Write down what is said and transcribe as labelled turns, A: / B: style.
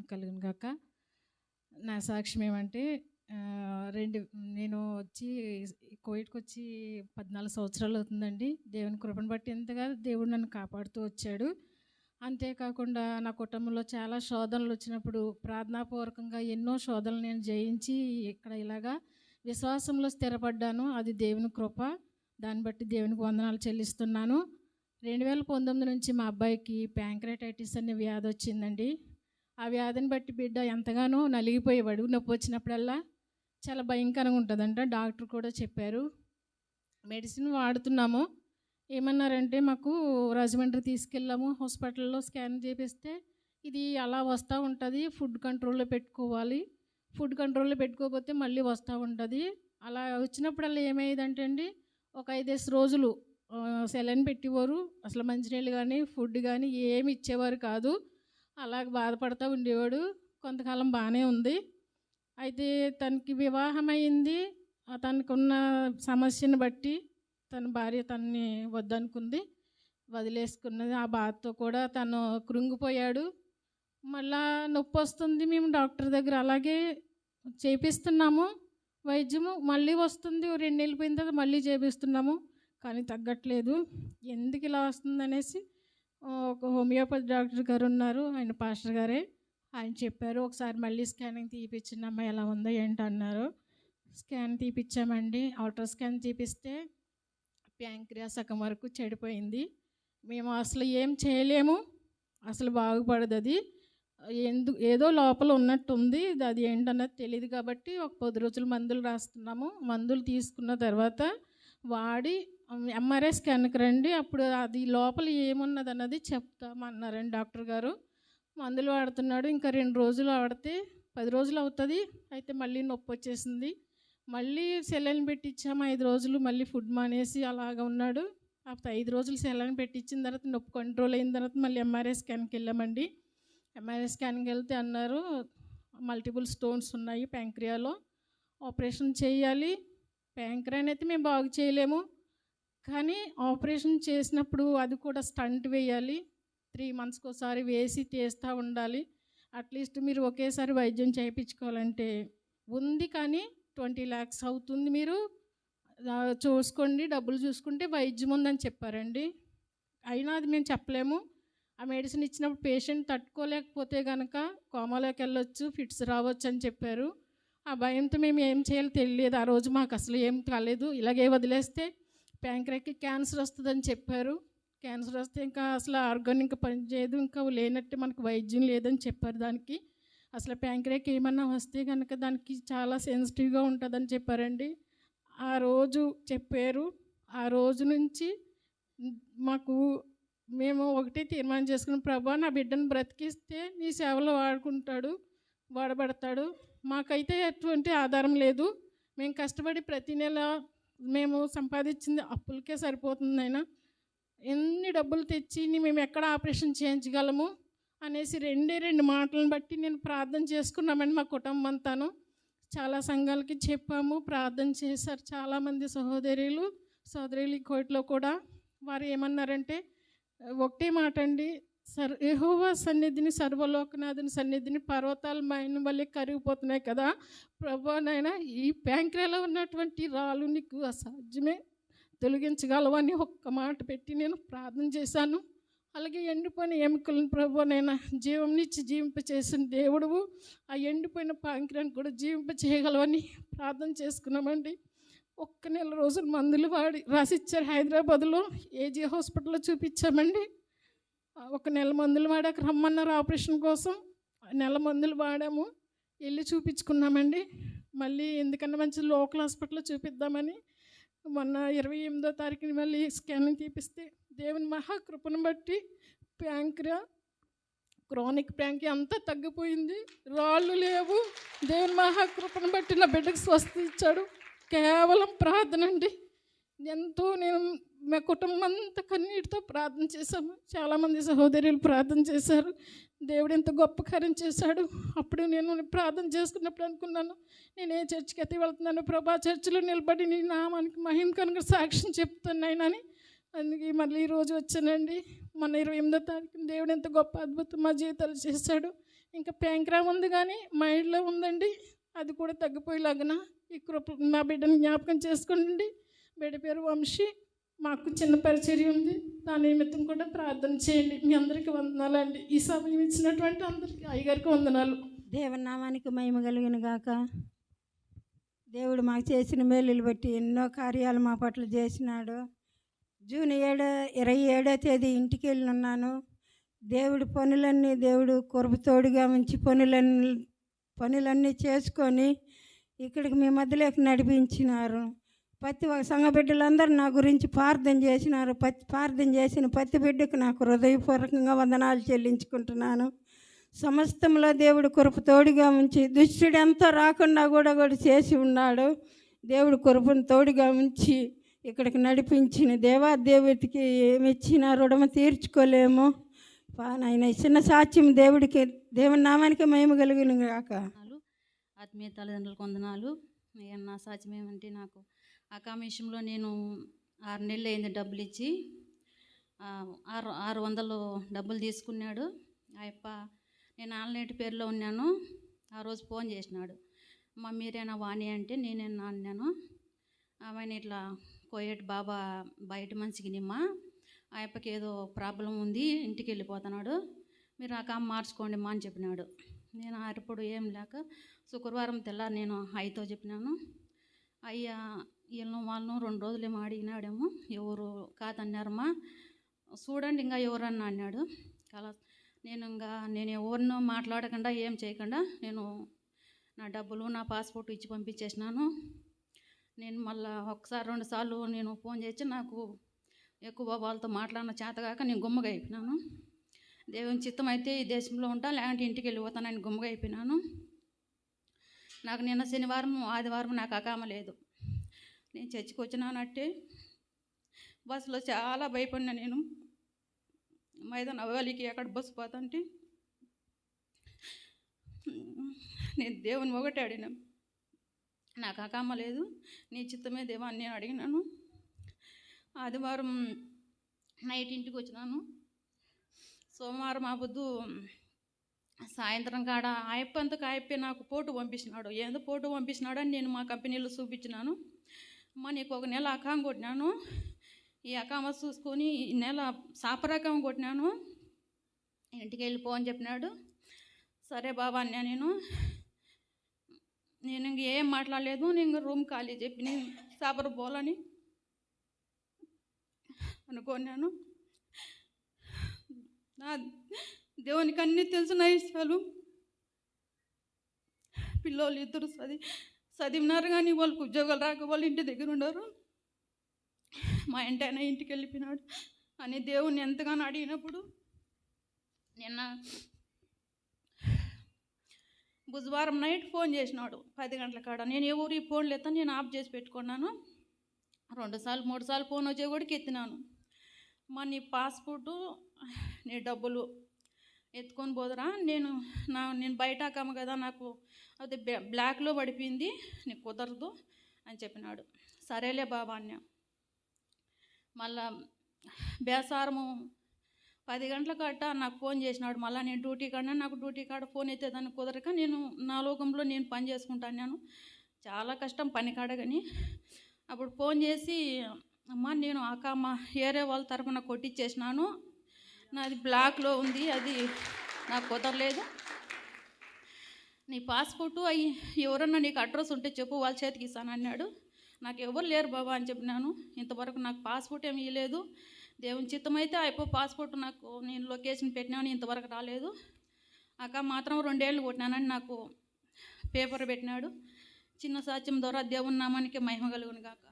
A: మహిమ కలుగును నా సాక్ష్యం ఏమంటే రెండు నేను వచ్చి కోవిడ్కి వచ్చి పద్నాలుగు సంవత్సరాలు అవుతుందండి. దేవుని కృపను బట్టి ఎంతగా దేవుడు నన్ను కాపాడుతూ వచ్చాడు. అంతేకాకుండా నా కుటుంబంలో చాలా శోధనలు వచ్చినప్పుడు ప్రార్థనాపూర్వకంగా ఎన్నో శోధనలు నేను జయించి ఇక్కడ ఇలాగా విశ్వాసంలో స్థిరపడ్డాను. అది దేవుని కృప. దాన్ని బట్టి దేవునికి వందనాలు చెల్లిస్తున్నాను. రెండు వేల పంతొమ్మిది నుంచి మా అబ్బాయికి ప్యాంక్రటైటిస్ అనే వ్యాధి వచ్చిందండి. ఆ వ్యాధిని బట్టి బిడ్డ ఎంతగానో నలిగిపోయేవాడు. నొప్పి వచ్చినప్పుడల్లా చాలా భయంకరంగా ఉంటుందంట. డాక్టర్ కూడా చెప్పారు. మెడిసిన్ వాడుతున్నాము. ఏమన్నారంటే మాకు రాజమండ్రి తీసుకెళ్ళాము. హాస్పిటల్లో స్కాన్ చేపిస్తే ఇది అలా వస్తూ ఉంటుంది. ఫుడ్ కంట్రోల్లో పెట్టుకోవాలి. ఫుడ్ కంట్రోల్లో పెట్టుకోకపోతే మళ్ళీ వస్తూ ఉంటుంది. అలా వచ్చినప్పుడల్లా ఏమయ్యేదంటే అండి ఒక ఐదేసి రోజులు సెలైన్ పెట్టేవారు. అసలు మంచినీళ్ళు కానీ ఫుడ్ కానీ ఏమి ఇచ్చేవారు కాదు. అలాగ బాధపడుతూ ఉండేవాడు. కొంతకాలం బాగానే ఉంది. అయితే తనకి వివాహం అయింది తనకున్న సమస్యను బట్టి తన భార్య తనని వద్దనుకుంది. వదిలేసుకున్నది. ఆ బాధతో కూడా తను కృంగిపోయాడు. మళ్ళా నొప్పి వస్తుంది. మేము డాక్టర్ దగ్గర అలాగే చేపిస్తున్నాము. వైద్యము మళ్ళీ వస్తుంది. రెండు వెళ్ళిపోయిన తర్వాత మళ్ళీ చేపిస్తున్నాము. కానీ తగ్గట్లేదు. ఎందుకు ఇలా వస్తుంది అనేసి ఒక హోమియోపతి డాక్టర్ గారు ఉన్నారు ఆయన పాస్టర్ గారే. ఆయన చెప్పారు ఒకసారి మళ్ళీ స్కానింగ్ తీపిచ్చినమ్మా ఎలా ఉందో ఏంటి అన్నారు. స్కాన్ తీపిచ్చామండి. అవుటర్ స్కాన్ తీపిస్తే ప్యాంక్రియా సగం వరకు చెడిపోయింది. మేము అసలు ఏం చేయలేము. అసలు బాగుపడదు అది. ఎందు ఏదో లోపల ఉన్నట్టుంది. అది ఏంటన్నది తెలియదు కాబట్టి ఒక పది రోజులు మందులు రాస్తున్నాము. మందులు తీసుకున్న తర్వాత వాడి ఎంఆర్ఐ స్కాన్కి రండి అప్పుడు అది లోపల ఏమున్నది అన్నది చెప్తామన్నారండి డాక్టర్ గారు. మందులు వాడుతున్నాడు ఇంకా రెండు రోజులు వాడితే పది రోజులు అవుతుంది అయితే మళ్ళీ నొప్పి వచ్చేసింది. మళ్ళీ సెలైన్ పెట్టించాము ఐదు రోజులు మళ్ళీ ఫుడ్ మానేసి అలాగ ఉన్నాడు. అప్పుడు ఐదు రోజులు సెలైన్ పెట్టించిన తర్వాత నొప్పి కంట్రోల్ అయిన తర్వాత మళ్ళీ ఎంఆర్ఐ స్కాన్కి వెళ్ళామండి. ఎంఆర్ఐ స్కాన్కి వెళ్తే అన్నారు మల్టిపుల్ స్టోన్స్ ఉన్నాయి ప్యాంక్రియాలో ఆపరేషన్ చేయాలి. ప్యాంక్రియాని అయితే మేము బాగు చేయలేము. కానీ ఆపరేషన్ చేసినప్పుడు అది కూడా స్టంట్ వేయాలి. త్రీ మంత్స్కి ఒకసారి వేసి తీస్తూ ఉండాలి. అట్లీస్ట్ మీరు ఒకేసారి వైద్యం చేయించుకోవాలంటే ఉంది కానీ ట్వంటీ ల్యాక్స్ అవుతుంది మీరు. చూసుకోండి డబ్బులు చూసుకుంటే వైద్యం ఉందని చెప్పారండి. అయినా అది మేము చెప్పలేము. ఆ మెడిసిన్ ఇచ్చినప్పుడు పేషెంట్ తట్టుకోలేకపోతే కనుక కోమాలోకి వెళ్ళొచ్చు ఫిట్స్ రావచ్చు అని చెప్పారు. ఆ భయంతో మేము ఏం చేయాలో తెలియదు ఆ రోజు మాకు అసలు ఏం కాలేదు. ఇలాగే వదిలేస్తే ప్యాంక్రాకి క్యాన్సర్ వస్తుందని చెప్పారు. క్యాన్సర్ వస్తే ఇంకా అసలు ఆర్గాన్ ఇంకా పనిచేయదు ఇంకా లేనట్టే మనకు వైద్యం లేదని చెప్పారు దానికి. అసలు ప్యాంక్రాక్ ఏమన్నా వస్తే కనుక దానికి చాలా సెన్సిటివ్గా ఉంటుందని చెప్పారండి. ఆ రోజు చెప్పారు. ఆ రోజు నుంచి మాకు మేము ఒకటే తీర్మానం చేసుకున్నాం. ప్రభా నా బిడ్డను బ్రతికిస్తే నీ సేవలో వాడుకుంటాడు వాడబడతాడు. మాకైతే ఎటువంటి ఆధారం లేదు. మేము కష్టపడి ప్రతి నెల మేము సంపాదించింది అప్పులకే సరిపోతుంది అయినా ఎన్ని డబ్బులు తెచ్చి మేము ఎక్కడ ఆపరేషన్ చేయించగలము అనేసి రెండే రెండు మాటలను బట్టి నేను ప్రార్థన చేసుకున్నామని మా కుటుంబం అంతాను. చాలా సంఘాలకి చెప్పాము ప్రార్థన చేశారు చాలామంది సహోదరులు సహోదరులు కోటిలో కూడా. వారు ఏమన్నారంటే ఒకటే మాట అండి సర్ ఎహోవా సన్నిధిని సర్వలోకనాథుని సన్నిధిని పర్వతాలు మైన వల్లే కరిగిపోతున్నాయి కదా. ప్రభా నాయన ఈ ప్యాంక్రేలో ఉన్నటువంటి రాళ్ళు నీకు అసాధ్యమే. తొలగించగలవని ఒక్క మాట పెట్టి నేను ప్రార్థన చేశాను. అలాగే ఎండిపోయిన ఎముకలను ప్రభునైనా జీవం నుంచి జీవింప చేసిన దేవుడువు ఆ ఎండిపోయిన పాంక్రాన్ని కూడా జీవింప చేయగలవని ప్రార్థన చేసుకున్నామండి. ఒక్క నెల రోజులు మందులు వాడి రాసిచ్చారు హైదరాబాద్లో ఏజీ హాస్పిటల్లో చూపించామండి. ఒక నెల మందులు వాడాక రమ్మన్నారు ఆపరేషన్ కోసం. నెల మందులు వాడాము. వెళ్ళి చూపించుకున్నామండి. మళ్ళీ ఎందుకన్నా మంచి లోకల్ హాస్పిటల్లో చూపిద్దామని. మొన్న ఇరవై ఎనిమిదో తారీఖుని మళ్ళీ స్కానింగ్ తీపిస్తే దేవుని మహాకృపను బట్టి ప్యాంక్రియా క్రానిక్ ప్యాంక్ అంతా తగ్గిపోయింది. రాళ్ళు లేవు. దేవుని మహాకృపను బట్టి నా బిడ్డకు స్వస్థ ఇచ్చాడు. కేవలం ప్రార్థన అండి. ఎంతో నేను మా కుటుంబం అంతా కన్నీటితో ప్రార్థన చేశాము. చాలామంది సహోదరులు ప్రార్థన చేశారు. దేవుడు ఎంత గొప్ప కార్యం చేశాడు. అప్పుడు నేను ప్రార్థన చేసుకున్నప్పుడు అనుకున్నాను నేను ఏ చర్చికి అయితే వెళ్తున్నాను. ప్రభా చర్చిలో నిలబడి నీ నామానికి మహిమ కనుక సాక్ష్యం చెప్తున్నాయనని అందుకే మళ్ళీ ఈరోజు వచ్చానండి. మన ఇరవై ఎనిమిదో తారీఖున దేవుడు ఎంత గొప్ప అద్భుతం మా జీవితాలు చేశాడు. ఇంకా ప్యాంక్రామ్ ఉంది కానీ మైండ్లో ఉందండి. అది కూడా తగ్గిపోయేలాగన ఈ కృప మా బిడ్డను జ్ఞాపకం చేసుకోండి. బిడ్డ పేరు వంశీ. మాకు చిన్న పరిచర్య ఉంది. దాని నిమిత్తం కూడా ప్రార్థన చేయండి. మీ అందరికీ వందనాలండి. ఈ సమయం ఇచ్చినటువంటి అందరికీ అయ్యగారికి వందనాలు.
B: దేవనామానికి నామానికి మహిమ కలిగిన గాక. దేవుడు మాకు చేసిన మేలులు బట్టి ఎన్నో కార్యాలు మా పట్ల చేసినాడు. జూన్ ఏడో ఇరవై ఏడో తేదీ ఇంటికి వెళ్ళి ఉన్నాను దేవుడి పనులన్నీ దేవుడు కొరపుతోడుగా ఉంచి పనులన్నీ పనులన్నీ చేసుకొని ఇక్కడికి మీ మధ్యలోకి నడిపించినారు. ప్రతి ఒక్క సంఘ బిడ్డలందరూ నా గురించి ప్రార్థన చేసినారు. ప్రతి ప్రార్థన చేసిన ప్రతి బిడ్డకు నాకు హృదయపూర్వకంగా వందనాలు చెల్లించుకుంటున్నాను. సమస్తంలో దేవుడు కురుపు తోడుగా ఉంచి దుష్టుడు ఎంతో రాకుండా కూడా కూడా చేసి ఉన్నాడు. దేవుడు కురుపును తోడుగా ఉంచి ఇక్కడికి నడిపించిన దేవా దేవుడికి ఏమి ఇచ్చినా రుణము తీర్చుకోలేము ఆయన చిన్న సాక్ష్యం దేవుడికి దేవుని నామానికి మేము కలిగిన కాక
C: ఆత్మీయ తల్లిదండ్రులకు వందనాలు. ఇక నా సాధ్యం ఏమంటే నాకు అకామేషంలో నేను ఆరు నెలలు అయింది డబ్బులు ఇచ్చి ఆరు ఆరు వందలు డబ్బులు తీసుకున్నాడు. ఆ నేను ఆల్నేటి పేరులో ఉన్నాను. ఆ రోజు ఫోన్ చేసినాడు. అమ్మ మీరేనా వాణి? అంటే నేనేనా అన్నాను. ఆమెను ఇట్లా కోయేటి బాబా బయట మంచికి నిమ్మ ఆ అప్పకి ఏదో ప్రాబ్లం ఉంది ఇంటికి వెళ్ళిపోతున్నాడు మీరు ఆ కామ్ మార్చుకోండి మా అని చెప్పినాడు. నేను అప్పుడు ఏం లేక శుక్రవారం తెల్ల నేను అయ్యతో చెప్పినాను అయ్యా వీళ్ళను వాళ్ళను రెండు రోజులు ఏమో అడిగినాడేమో ఎవరు కాదన్నారమ్మా చూడండి ఇంకా ఎవరన్నా అన్నాడు. కలా నేను ఇంకా నేను ఎవరినో మాట్లాడకుండా ఏం చేయకుండా నేను నా డబ్బులు నా పాస్పోర్ట్ ఇచ్చి పంపించేసినాను. నేను మళ్ళా ఒకసారి రెండు సార్లు నేను ఫోన్ చేసి నాకు ఎక్కువ వాళ్ళతో మాట్లాడిన చేతగాక నేను గుమ్మగా అయిపోయినాను. దేవుని చిత్తం అయితే ఈ దేశంలో ఉంటా లేదంటే ఇంటికి వెళ్ళిపోతానని గుమ్మగా అయిపోయినాను. నాకు నిన్న శనివారం ఆదివారం నాకు అకామ లేదు. నేను చర్చికి వచ్చినానంటే బస్సులో చాలా భయపడినా నేను. మైదాన్ అవ్వాలికి ఎక్కడ బస్సు పోతుంటే నేను దేవుని ఒకటి అడిగినా నాకు అకామ లేదు నీ చిత్తమే దేవా నేను అడిగినాను. ఆదివారం నైట్ ఇంటికి వచ్చినాను. సోమవారం ఆ పొద్దు సాయంత్రం కాడ ఆయప్పంతకు ఆయప్పే నాకు పోటు పంపించినాడు. ఏందో పోటు పంపించినాడు అని నేను మా కంపెనీలో చూపించినాను. అమ్మ నీకు ఒక నెల అకాం కొట్టినాను. ఈ అకామ చూసుకొని ఈ నెల సాపరకం కొట్టినాను. ఇంటికి వెళ్ళిపో అని చెప్పినాడు. సరే బాబా అన్నా నేను. నేను ఇంక ఏం మాట్లాడలేదు. నేను రూమ్ ఖాళీ చెప్పి నేను సాపర పోలని అనుకున్నాను. నా దేవునికి అన్నీ తెలుసు నా ఇష్టాలు. పిల్లలు ఇద్దరు చది చదివినారు కానీ వాళ్ళకి ఉద్యోగాలు రాక వాళ్ళు ఇంటి దగ్గర ఉన్నారు మా ఇంటి ఆయన ఇంటికి వెళ్ళిపోయినాడు. అని దేవుణ్ణి ఎంతగానో అడిగినప్పుడు నిన్న బుధవారం నైట్ ఫోన్ చేసినాడు. పది గంటల కాడ. నేను ఎవరు ఈ ఫోన్ ఎత్తాను నేను ఆఫ్ చేసి పెట్టుకున్నాను. రెండుసార్లు మూడు సార్లు ఫోన్ వచ్చే కూడా ఎత్తినాను. మా నీ పాస్పోర్టు నీ డబ్బులు ఎత్తుకొని పోదురా. నేను నా నేను బయట అక్కమ్మ కదా నాకు అది బ్లాక్లో పడిపోయింది నీకు కుదరదు అని చెప్పినాడు. సరేలే బాబా అన్న. మళ్ళా బేసారము పది గంటల కట్ట నాకు ఫోన్ చేసినాడు. మళ్ళీ నేను డ్యూటీ కాడ నాకు డ్యూటీ కాడ ఫోన్ అయితే దాన్ని కుదరక నేను నా లోకంలో నేను పని చేసుకుంటాను చాలా కష్టం పని కాడ కానీ. అప్పుడు ఫోన్ చేసి అమ్మ నేను అక్క అమ్మ ఏరే వాళ్ళ తరఫున కొట్టించేసినాను నాది బ్లాక్లో ఉంది అది నాకు కుదరలేదు. నీ పాస్పోర్టు అయ్యి ఎవరన్నా నీకు అడ్రస్ ఉంటే చెప్పు వాళ్ళ చేతికి ఇస్తాను అన్నాడు. నాకు ఎవరు లేరు బాబా అని చెప్పినాను. ఇంతవరకు నాకు పాస్పోర్ట్ ఏమి ఇవ్వలేదు దేవుని చిత్తమైతే అయిపో పాస్పోర్ట్ నాకు నేను లొకేషన్ పెట్టినాను ఇంతవరకు రాలేదు. అక్క మాత్రం రెండేళ్ళు కొట్టినానని నాకు పేపర్ పెట్టినాడు. చిన్న సాత్యం ద్వారా దేవుని నామానికి మహిమ కలుగును కాక